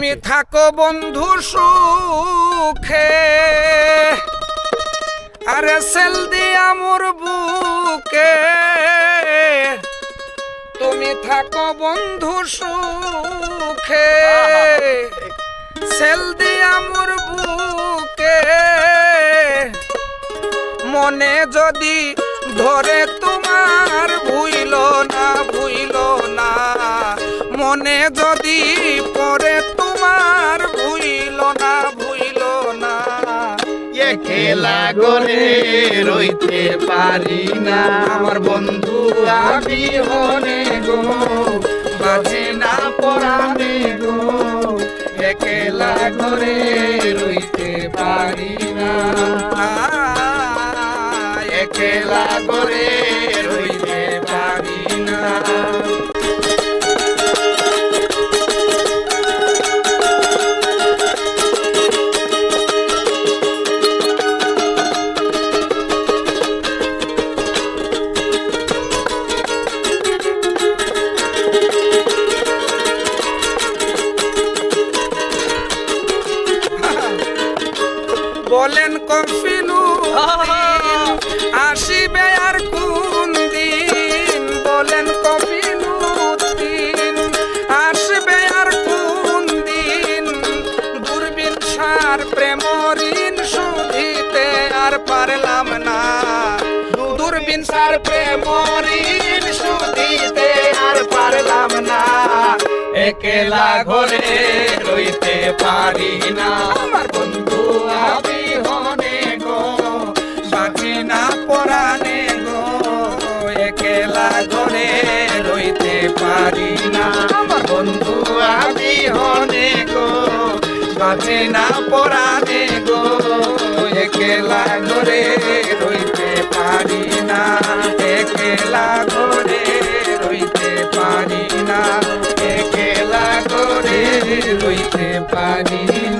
তুমি থাকো বন্ধু সুখে। আরে সেল দিয়া মোর বুকে। তুমি থাকো বন্ধু সুখে। সেল দিয়া মোর বুকে। মনে যদি ধরে তোমার ভুইল না ভুইল না। মনে যদি খেলা করে রইতে পারি না। আমার বন্ধু আমি হনে গো, বাজে না পড়ানে গো। একলা করে রইতে পারি না। একলা করে বলেন কফিলু আসিবে আর কোন দিন? বলেন কফিলু দিন। আসবে আর কোন দিন? দূরবীন সার প্রেম ঋণ শুধিতে আর পারলাম না। দূরবীন সার প্রেম ঋণ শুধিতে আর পারলাম না। একলা ঘরে রইতে পারি না। না পরানে গো, একলা ঘরে রইতে পারি না। বন্ধু, আমি হনে গো, বাঁচি না পরানে গো, একলা ঘরে রইতে পারি না। একলা ঘরে রইতে পারি না, একলা ঘরে রইতে পারি না।